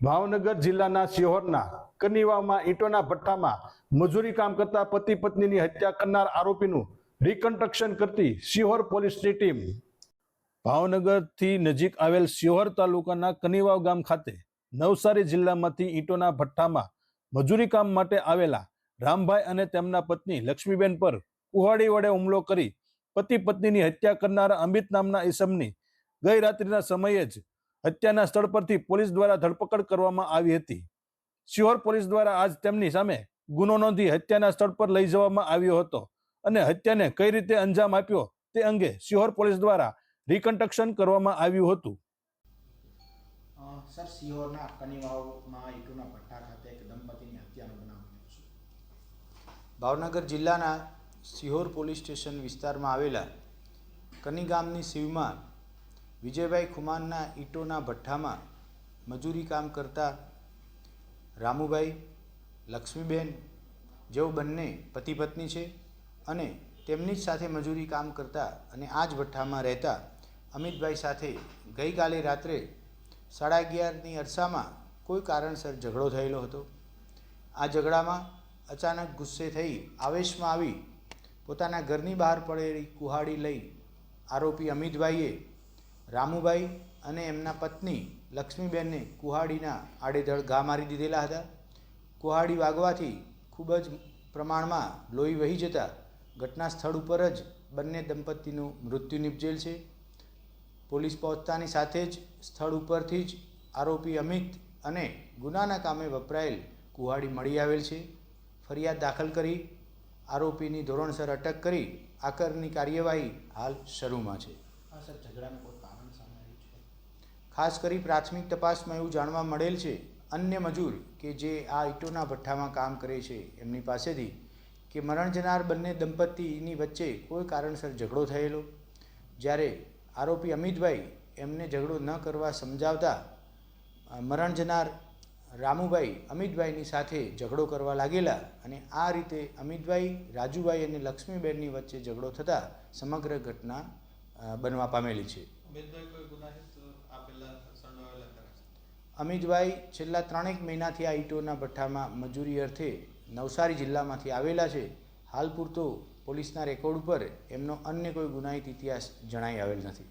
ભાવનગર જિલ્લાના શિહોરના કનીવામાં ઈંટોના ભઠ્ઠામાં મજૂરી કામ કરતા પતિ પત્નીની હત્યા કરનાર આરોપીનું રિકન્સ્ટ્રક્શન કરતી શિહોર પોલીસની ટીમ. ભાવનગરથી નજીક આવેલ શિહોર તાલુકાના કનીવાવ ગામ ખાતે નવસારી જિલ્લામાંથી ઈંટોના ભઠ્ઠામાં મજૂરી કામ માટે આવેલા રામભાઈ અને તેમના પત્ની લક્ષ્મીબેન પર કુહાડી વડે હુમલો કરી પતિ પત્નીની હત્યા કરનાર અમિત નામના ઈસમની ગઈ રાત્રિના સમયે જ હત્યાના સ્થળ પરથી પોલીસ દ્વારા ધરપકડ કરવામાં આવી હતી. શિહોર પોલીસ દ્વારા આજ તેમની સામે ગુનો નોંધી હત્યાના સ્થળ પર લઈ જવામાં આવ્યો હતો અને હત્યાને કઈ રીતે અંજામ આપ્યો તે અંગે શિહોર પોલીસ દ્વારા રિકન્સ્ટ્રક્શન કરવામાં આવ્યું હતું. સર સિહોરના કનીવાવમાં ઈટુના ભઠ્ઠા ખાતે એક દંપતીની હત્યાનો બનાવ ભાવનગર જિલ્લાના સિહોર પોલીસ સ્ટેશન વિસ્તારમાં આવેલા કની ગામની સીવમાં વિજયભાઈ ખુમાનના ઈંટોના ભઠ્ઠામાં મજૂરી કામ કરતા રામુભાઈ, લક્ષ્મીબેન જેઓ બંને પતિ પત્ની છે અને તેમની જ સાથે મજૂરી કામ કરતા અને આ જ ભઠ્ઠામાં રહેતા અમિતભાઈ સાથે ગઈકાલે રાત્રે સાડા અગિયારની અરસામાં કોઈ કારણસર ઝઘડો થયેલો હતો. આ ઝઘડામાં અચાનક ગુસ્સે થઈ આવેશમાં આવી પોતાના ઘરની બહાર પડેલી કુહાડી લઈ આરોપી અમિતભાઈએ રામુભાઈ અને એમના પત્ની લક્ષ્મીબેનને કુહાડીના આડેધડ ઘા મારી દીધેલા હતા. કુહાડી વાગવાથી ખૂબ જ પ્રમાણમાં લોહી વહી જતા ઘટના સ્થળ ઉપર જ બંને દંપતીનું મૃત્યુ નિપજેલ છે. પોલીસ પહોંચતાની સાથે જ સ્થળ ઉપરથી જ આરોપી અમિત અને ગુનાના કામે વપરાયેલ કુહાડી મળી આવેલ છે. ફરિયાદ દાખલ કરી આરોપીની ધોરણસર અટક કરી આકરની કાર્યવાહી હાલ શરૂમાં છે આ સર ઝઘડાનું કોઈ કારણ સામે આવ્યું છે ખાસ કરી પ્રાથમિક તપાસમાં એવું જાણવા મળેલ છે, અન્ય મજૂર કે જે આ ઈંટોના ભઠ્ઠામાં કામ કરે છે, એમની પાસેથી કે મરણ જનાર બંને દંપતીની વચ્ચે કોઈ કારણસર ઝઘડો થયેલો? જ્યારે આરોપી અમિતભાઈ એમને ઝઘડો ન કરવા સમજાવતા મરણ જનાર રામુભાઈ અમિતભાઈની સાથે ઝઘડો કરવા લાગેલા અને આ રીતે અમિતભાઈ, રાજુભાઈ અને લક્ષ્મીબેનની વચ્ચે ઝઘડો થતાં સમગ્ર ઘટના બનવા પામેલી છે અમિતભાઈ કોઈ ગુનાહિત આ પહેલા સંડોવાયેલા ખરા છે અમિતભાઈ છેલ્લા ત્રણેક મહિનાથી આ ઈંટોના ભઠ્ઠામાં મજૂરી અર્થે નવસારી જિલ્લામાંથી આવેલા છે. હાલ પૂરતો પોલીસના રેકોર્ડ ઉપર એમનો અન્ય કોઈ ગુનાહિત ઇતિહાસ જણાઈ આવેલ નથી.